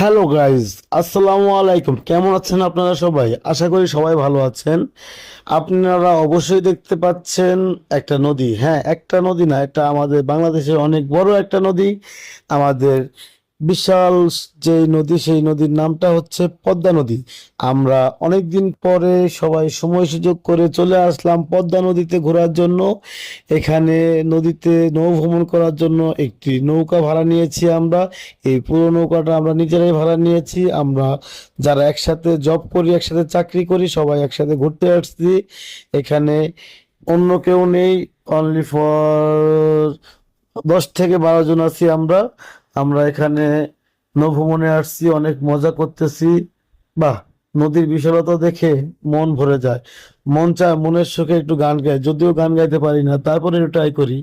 Hello guys, আসসালামু আলাইকুম। কেমন আছেন আপনারা সবাই? আশা করি সবাই ভালো আছেন। আপনারা অবশ্যই দেখতে পাচ্ছেন একটা নদী। হ্যাঁ একটা নদী না, এটা আমাদের বাংলাদেশের অনেক বড় একটা নদী। আমাদের বিশাল যে নদী, সেই নদীর নামটা হচ্ছে পদ্মা নদী। আমরা অনেক দিন পরে সবাই সময় সুযোগ করে চলে আসলাম পদ্মা নদীতে ঘোরার জন্য। এখানে নদীতে নৌ ভ্রমণ করার জন্য একটি নৌকা ভাড়া নিয়েছি আমরা। এই পুরো নৌকাটা আমরা নিজেরাই ভাড়া নিয়েছি। আমরা যারা একসাথে জব করি, একসাথে চাকরি করি, সবাই একসাথে ঘুরতে আসছি। এখানে অন্য কেউ নেই অনলি ফর দশ থেকে বারো জন আছি আমরা। আমরা এখানে নৌভ্রমণে আসছি, অনেক মজা করতেছি। বা নদীর বিশালতা দেখে মন ভরে যায়। মন চায় মনের সুখে একটু গান গায় যদিও গান গাইতে পারি না তারপরে ট্রাই করি।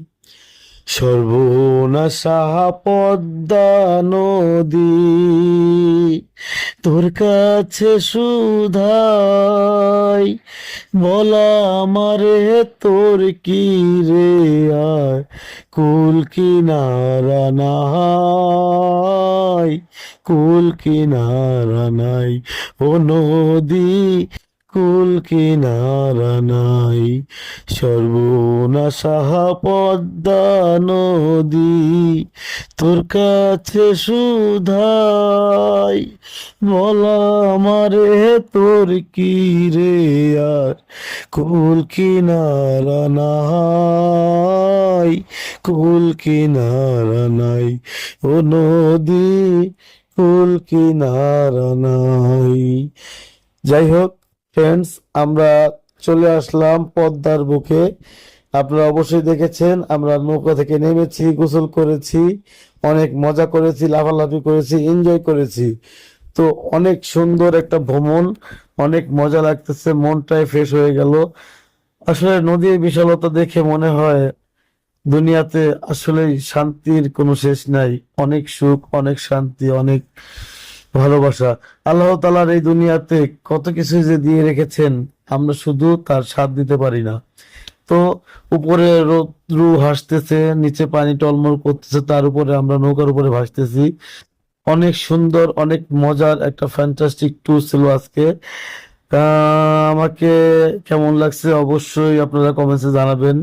সর্বনাশা পদ্মা নদী, তোর কাছে সুধাই। বলা আমারে তোর কি রে আয়? কুল কিনারা নাই, কুল কিনারা নাই। ও নদী কুল কিনারা নাই। সর্বনাশা পদ্মা নদী তোর কাছে সুধাই। বলা আমারে, তোর কি রে আর? কুল কিনারা নাই, কুল কিনারা নাই। ও নদী, কুল কিনারা নাই। যাই হোক ফ্রেন্ডস আমরা চলে আসলাম পদ্মার বুকে। আপনারা অবশ্যই দেখেছেন, আমরা নৌকা থেকে নেমেছি, গোসল করেছি, অনেক মজা করেছি, লাফালাফি করেছি এনজয় করেছি। তো অনেক সুন্দর একটা ভ্রমণ, অনেক মজা লাগতেছে, মনটাই ফ্রেশ হয়ে গেল। আসলে নদীর বিশালতা দেখে মনে হয় দুনিয়াতে আসলে শান্তির কোনো শেষ নাই। অনেক সুখ, অনেক শান্তি, অনেক ভালোবাসা। আল্লাহ তালার এই দুনিয়াতে কত কিছু যে দিয়ে রেখেছেন, আমরা শুধু তার স্বাদ দিতে পারি না। তো উপরে রোদ্রু হাসতেছে নিচে পানি টলমল করতেছে, তার উপরে আমরা নৌকার উপরে ভাসতেছি। অনেক সুন্দর, অনেক মজার একটা ফ্যান্টাস্টিক ট্যুর ছিল আজকে। আহ, আমাকে কেমন লাগছে অবশ্যই আপনারা কমেন্টসে জানাবেন।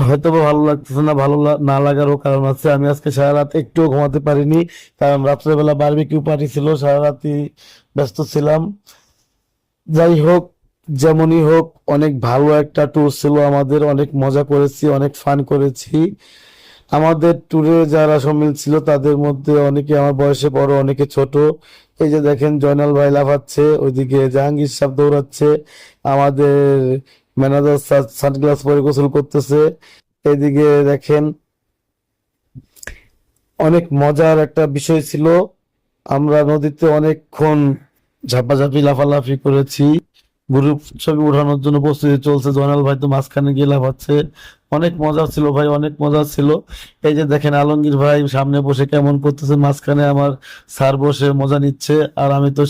হয়তো ভালো লাগতেছে না ভালো না লাগারও কারণ আছে। আমি আজকে সারা রাত একটুও ঘুমাতে পারিনি কারণ রাত্রেবেলা বারবিকিউ পার্টি ছিল সারা রাতই ব্যস্ত ছিলাম। যাই হোক যেমনই হোক অনেক ভালো একটা ট্যুর ছিল আমাদের অনেক মজা করেছি অনেক ফান করেছি। আমাদের ট্যুরে যারা সামিল ছিল, তাদের মধ্যে অনেকে আমার বয়সে বড়, অনেকে ছোট। এই যে দেখেন, জয়নাল ভাই লাফাচ্ছে, ওইদিকে জাহাঙ্গীর সাহেব দৌড়াচ্ছে, আমাদের ম্যানেজার সানগ্লাস পরে গোসল করতেছে। এদিকে দেখেন, অনেক মজার একটা বিষয় ছিল। আমরা নদীতে অনেকক্ষণ ঝাপাঝাপি, লাফালাফি করেছি। গ্রুপ ছবি ওঠানোর জন্য প্রস্তুতি চলছে। জয়নাল ভাই তো মাঝখানে গিয়ে লাফাচ্ছে। অনেক মজা ছিল ভাই, অনেক মজা ছিল। এই যে দেখেন আলমগীর ভাই সামনে বসে কেমন করতেছে, মাঝখানে আমার স্যার বসে মজা নিচ্ছে আর আমি তো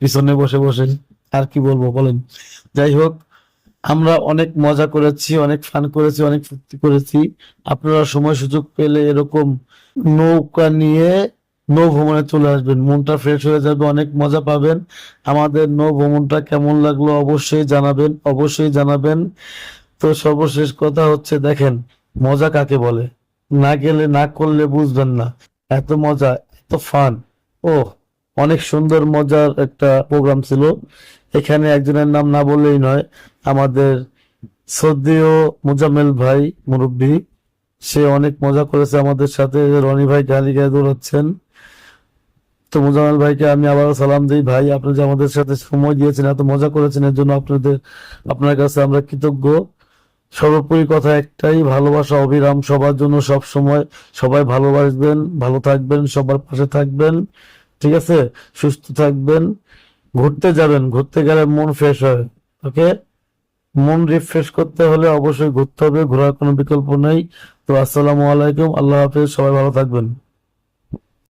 পিছনে বসে বসে। আর কি বলব বলেন। যাই হোক, আমরা অনেক মজা করেছি, অনেক ফান করেছি, অনেক ফুর্তি করেছি। আপনারা সময় সুযোগ পেলে এরকম নৌকা নিয়ে নৌ ভ্রমণে চলে আসবেন। মনটা ফ্রেশ হয়ে যাবে, অনেক মজা পাবেন। আমাদের নৌ ভ্রমণটা কেমন লাগল অবশ্যই জানাবেন অবশ্যই জানাবেন। তো সর্বশেষ কথা হচ্ছে, দেখেন, মজা কাকে বলে? না গেলে, না করলে বুঝবেন না। এত মজা, এত ফান ও অনেক সুন্দর, মজার একটা প্রোগ্রাম ছিল। এখানে একজনের নাম না বললেই নয়, আমাদের শ্রদ্ধেয় মুজাম্মেল ভাই মুরব্বী। সে অনেক মজা করেছে আমাদের সাথে। রনি ভাই গালি গায়ে দৌড়াচ্ছেন। তো মুজাম্মেল ভাইকে আমি আবারও সালাম দিই। ভাই, আপনি যে আমাদের সাথে সময় দিয়েছেন, এত মজা করেছেন এর জন্য আপনাদের, আপনার কাছে আমরা কৃতজ্ঞ। সর্বোপরি কথা একটাই, ভালোবাসা, অবিরাম, সবার জন্য সব সময়। সবাই ভালোবাসবেন ভালো থাকবেন, সবার পাশে থাকবেন, ঠিক আছে? সুস্থ থাকবেন, ঘুরতে যাবেন, ঘুরতে গেলে মন ফ্রেশ হয়, ওকে? মন রিফ্রেশ করতে হলে অবশ্যই ঘুরতে হবে, ঘোরার কোনো বিকল্প নেই। তো আসসালামু আলাইকুম, আল্লাহ হাফেজ, সবাই ভালো থাকবেন।